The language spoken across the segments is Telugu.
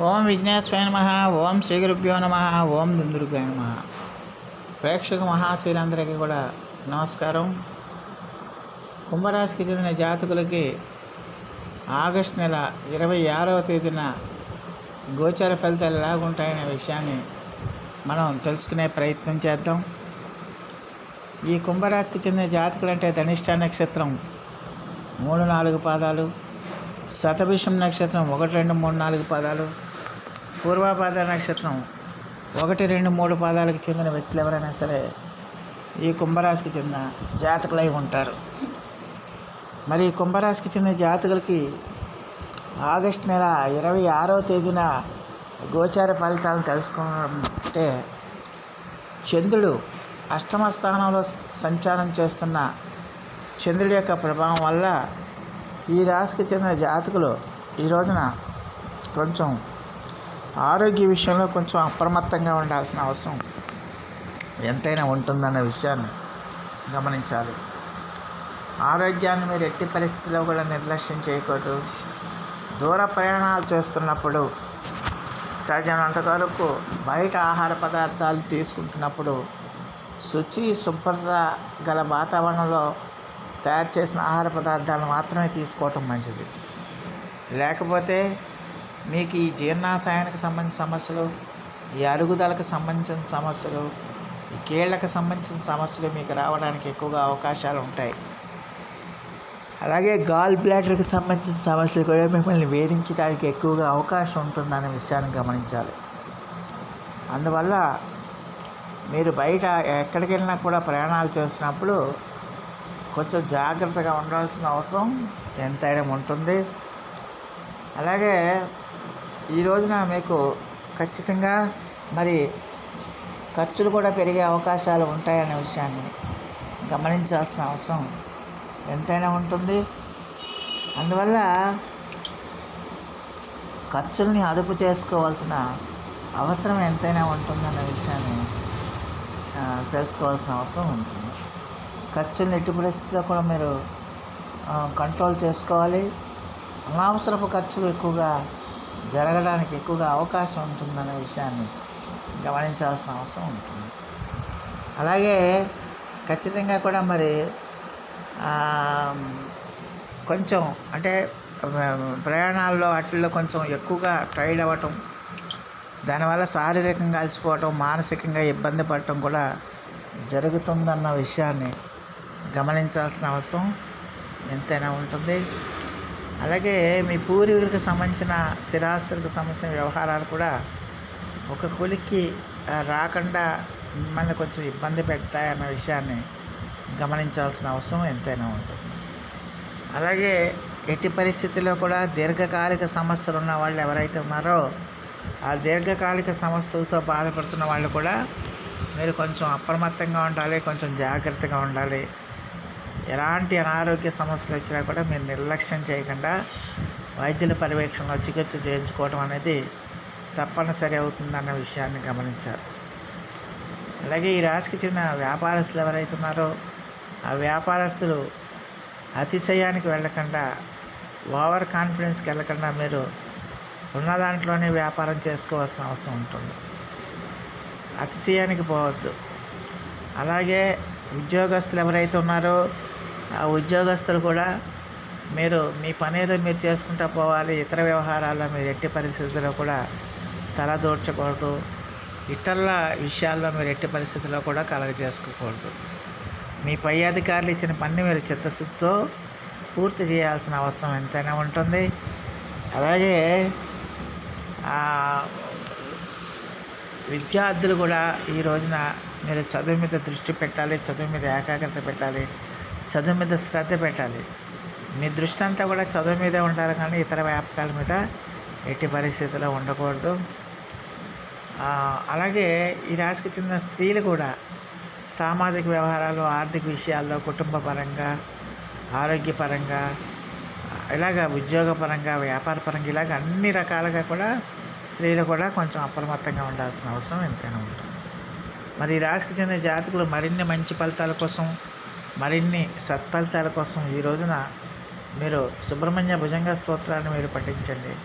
ఓం విఘ్నేశ్వరాయ నమ ఓం శ్రీ గురుభ్యో నమ ఓం దుందుర్గాయ నమ. ప్రేక్షక మహాశీలందరికీ కూడా నమస్కారం. కుంభరాశికి చెందిన జాతకులకి ఆగస్ట్ నెల ఇరవై ఆరవ తేదీన గోచర ఫలితాలు ఎలాగుంటాయనే విషయాన్ని మనం తెలుసుకునే ప్రయత్నం చేద్దాం. ఈ కుంభరాశికి చెందిన జాతకులు అంటే ధనిష్ట నక్షత్రం మూడు నాలుగు పాదాలు శతభిషం నక్షత్రం ఒకటి రెండు మూడు నాలుగు పాదాలు. పూర్వాపాద నక్షత్రం ఒకటి రెండు మూడు పాదాలకు చెందిన వ్యక్తులు ఎవరైనా సరే ఈ కుంభరాశికి చెందిన జాతకులై ఉంటారు. మరి కుంభరాశికి చెందిన జాతకులకి ఆగస్ట్ నెల ఇరవై ఆరవ తేదీన గోచార ఫలితాలను తెలుసుకుంటే చంద్రుడు అష్టమ స్థానంలో సంచారం చేస్తున్న చంద్రుడి యొక్క ప్రభావం వల్ల ఈ రాశికి చెందిన జాతకులు ఈ రోజున కొంచెం ఆరోగ్య విషయంలో కొంచెం అప్రమత్తంగా ఉండాల్సిన అవసరం. ఎంతైనా ఉంటుందన్న విషయాన్ని గమనించాలి. ఆరోగ్యాన్ని మీరు ఎట్టి పరిస్థితిలో కూడా నిర్లక్ష్యం చేయకూడదు. దూర ప్రయాణాలు చేస్తున్నప్పుడు సాధ్యమైనంతవరకు బయట ఆహార పదార్థాలు తీసుకుంటున్నప్పుడు శుచి శుభ్రత గల వాతావరణంలో తయారు చేసిన ఆహార పదార్థాలు మాత్రమే తీసుకోవటం మంచిది. లేకపోతే మీకు ఈ జీర్ణాశయానికి సంబంధించిన సమస్యలు ఈ అరుగుదలకు సంబంధించిన సమస్యలు ఈ కీళ్ళకు సంబంధించిన సమస్యలు మీకు రావడానికి ఎక్కువగా అవకాశాలు ఉంటాయి. అలాగే గాల్ బ్లాడర్కి సంబంధించిన సమస్యలు కూడా మిమ్మల్ని వేధించడానికి ఎక్కువగా అవకాశం ఉంటుందనే విషయాన్ని గమనించాలి. అందువల్ల మీరు బయట ఎక్కడికి వెళ్ళినా కూడా ప్రయాణాలు చేసినప్పుడు కొంచెం జాగ్రత్తగా ఉండాల్సిన అవసరం ఎంతైనా ఉంటుంది. అలాగే ఈ రోజున మీకు ఖచ్చితంగా మరి ఖర్చులు కూడా పెరిగే అవకాశాలు ఉంటాయనే విషయాన్ని గమనించాల్సిన అవసరం ఎంతైనా ఉంటుంది. అందువల్ల ఖర్చుల్ని అదుపు చేసుకోవాల్సిన అవసరం ఎంతైనా ఉంటుందన్న విషయాన్ని తెలుసుకోవాల్సిన అవసరం ఉంటుంది. ఖర్చులను ఎట్టి పరిస్థితిలో కూడా మీరు కంట్రోల్ చేసుకోవాలి. అనవసరపు ఖర్చులు ఎక్కువగా జరగడానికి ఎక్కువగా అవకాశం ఉంటుందనే విషయాన్ని గమనించాల్సిన అవసరం ఉంటుంది. అలాగే ఖచ్చితంగా కూడా మరి కొంచెం అంటే ప్రయాణాల్లో వాటిల్లో కొంచెం ఎక్కువగా టైర్డ్ అవ్వటం దానివల్ల శారీరకంగా అలసిపోవటం మానసికంగా ఇబ్బంది పడటం కూడా జరుగుతుందన్న విషయాన్ని గమనించాల్సిన అవసరం ఎంతైనా ఉంటుంది. అలాగే మీ పూర్వీకులకు సంబంధించిన స్థిరాస్తులకు సంబంధించిన వ్యవహారాలు కూడా ఒక కొలిక్కి రాకుండా మిమ్మల్ని కొంచెం ఇబ్బంది పెడతాయన్న విషయాన్ని గమనించాల్సిన అవసరం ఎంతైనా ఉంటుంది. అలాగే ఎట్టి పరిస్థితుల్లో కూడా దీర్ఘకాలిక సమస్యలు ఉన్న వాళ్ళు ఎవరైతే ఉన్నారో ఆ దీర్ఘకాలిక సమస్యలతో బాధపడుతున్న వాళ్ళు కూడా మీరు కొంచెం అప్రమత్తంగా ఉండాలి కొంచెం జాగ్రత్తగా ఉండాలి. ఎలాంటి అనారోగ్య సమస్యలు వచ్చినా కూడా మీరు నిర్లక్ష్యం చేయకుండా వైద్యుల పర్యవేక్షణలో చికిత్స చేయించుకోవడం అనేది తప్పనిసరి అవుతుందన్న విషయాన్ని గమనించారు. అలాగే ఈ రాశికి చెందిన వ్యాపారస్తులు ఎవరైతే ఉన్నారో ఆ వ్యాపారస్తులు అతిశయానికి వెళ్ళకుండా ఓవర్ కాన్ఫిడెన్స్కి వెళ్ళకుండా మీరు ఉన్న దాంట్లోనే వ్యాపారం చేసుకోవాల్సిన అవసరం ఉంటుంది. అతిశయానికి పోవద్దు. అలాగే ఉద్యోగస్తులు ఎవరైతే ఉన్నారో ఆ ఉద్యోగస్తులు కూడా మీరు మీ పని ఏదో మీరు చేసుకుంటూ పోవాలి ఇతర వ్యవహారాల్లో మీరు ఎట్టి పరిస్థితుల్లో కూడా తలదూర్చకూడదు ఇతరుల విషయాల్లో మీరు ఎట్టి పరిస్థితుల్లో కూడా కలగజేసుకోకూడదు. మీ పై అధికారులు ఇచ్చిన పని మీరు చిత్తశుద్ధితో పూర్తి చేయాల్సిన అవసరం ఎంతైనా ఉంటుంది. అలాగే విద్యార్థులు కూడా ఈ రోజున మీరు చదువు మీద దృష్టి పెట్టాలి చదువు మీద ఏకాగ్రత పెట్టాలి చదువు మీద శ్రద్ధ పెట్టాలి. మీ దృష్టి అంతా కూడా చదువు మీదే ఉండాలి కానీ ఇతర వ్యాపకాల మీద ఎట్టి పరిస్థితుల్లో ఉండకూడదు. అలాగే ఈ రాశికి చెందిన స్త్రీలు కూడా సామాజిక వ్యవహారాలు ఆర్థిక విషయాల్లో కుటుంబపరంగా ఆరోగ్యపరంగా ఇలాగ ఉద్యోగపరంగా వ్యాపారపరంగా ఇలాగ అన్ని రకాలుగా కూడా స్త్రీలు కూడా కొంచెం అప్రమత్తంగా ఉండాల్సిన అవసరం ఎంతైనా ఉంటుంది. మరి ఈ రాశికి చెందిన జాతకులు మరిన్ని మంచి ఫలితాల కోసం మరిన్ని సత్ఫలితాల కోసం ఈ రోజున మీరు సుబ్రహ్మణ్య భుజంగ స్తోత్రాన్ని మీరు పఠించండి.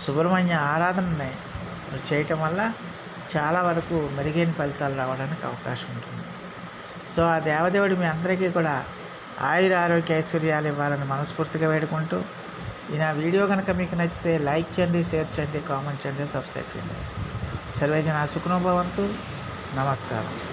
సుబ్రహ్మణ్య ఆరాధనని మీరు చేయటం వల్ల చాలా వరకు మెరుగైన ఫలితాలు రావడానికి అవకాశం ఉంటుంది. సో ఆ దేవదేవుడు మీ అందరికీ కూడా ఆయుర ఆరోగ్య ఐశ్వర్యాలు ఇవ్వాలని మనస్ఫూర్తిగా వేడుకుంటూ ఈ నా వీడియో కనుక మీకు నచ్చితే లైక్ చేయండి షేర్ చేయండి కామెంట్ చేయండి సబ్స్క్రైబ్ చేయండి. సర్వేజన సుఖనుభవంతు. నమస్కారం.